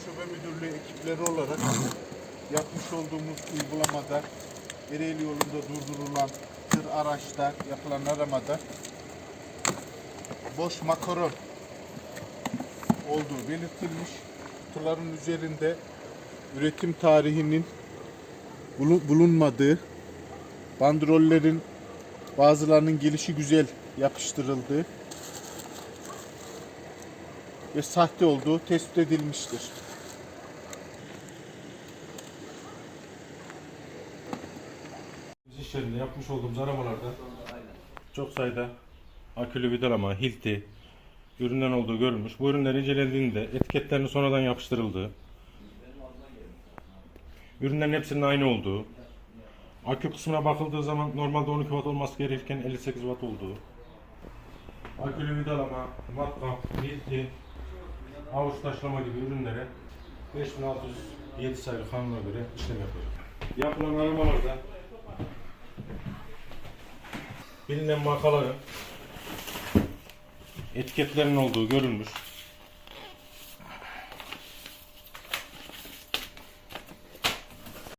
Arama Müdürlüğü ekipleri olarak yapmış olduğumuz uygulamada Ereğli yolunda durdurulan tır araçlar yapılan aramada boş makaron olduğu belirtilmiş. Tırların üzerinde üretim tarihinin bulu- bulunmadığı, bandrollerin bazılarının gelişi güzel yapıştırıldığı ve sahte olduğu tespit edilmiştir. İş yerinde yapmış olduğumuz aramalarda çok sayıda akülü vidalama, hilti üründen olduğu görülmüş. Bu ürünler incelendiğinde etiketlerinin sonradan yapıştırıldığı, ürünlerin hepsinin aynı olduğu, akü kısmına bakıldığı zaman normalde 12 watt olması gerekirken 58 watt olduğu, akülü vidalama, matkap, hilti, avuç taşlama gibi ürünlere 5607 sayılı kanuna göre işlem yapıyoruz. Yapılan aramalarda bilinen markaların etiketlerinin olduğu görülmüş.